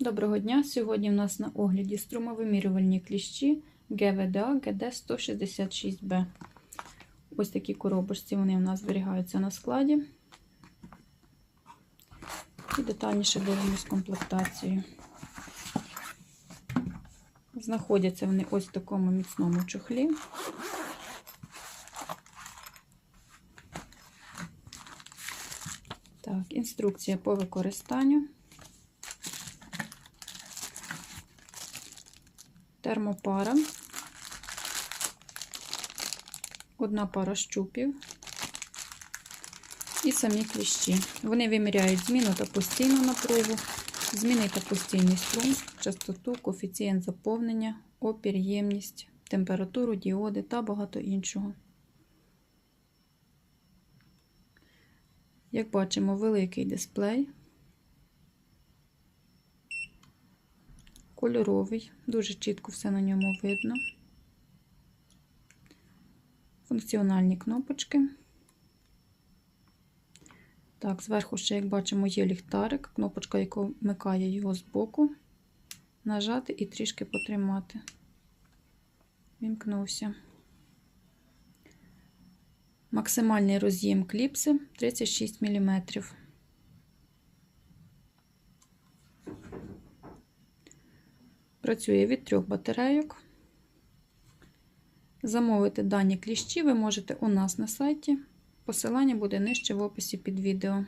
Доброго дня! Сьогодні в нас на огляді струмовимірювальні кліщі ГВДА ГД166Б. Ось такі коробочці вони у нас зберігаються на складі. І детальніше дивимось комплектацію. Знаходяться вони ось в такому міцному чохлі. Так, інструкція по використанню. Термопара, одна пара щупів і самі кліщі. Вони виміряють зміну та постійну напругу, зміни та постійний струм, частоту, коефіцієнт заповнення, опір, ємність, температуру, діоди та багато іншого. Як бачимо, великий дисплей. Кольоровий, дуже чітко все на ньому видно. Функціональні кнопочки. Так, зверху ще, як бачимо, є ліхтарик, кнопочка, яка вмикає його з боку. Нажати і трішки потримати. Вімкнувся. Максимальний роз'єм кліпси 36 мм. Працює від трьох батарейок. Замовити дані кліщі ви можете у нас на сайті. Посилання буде нижче в описі під відео.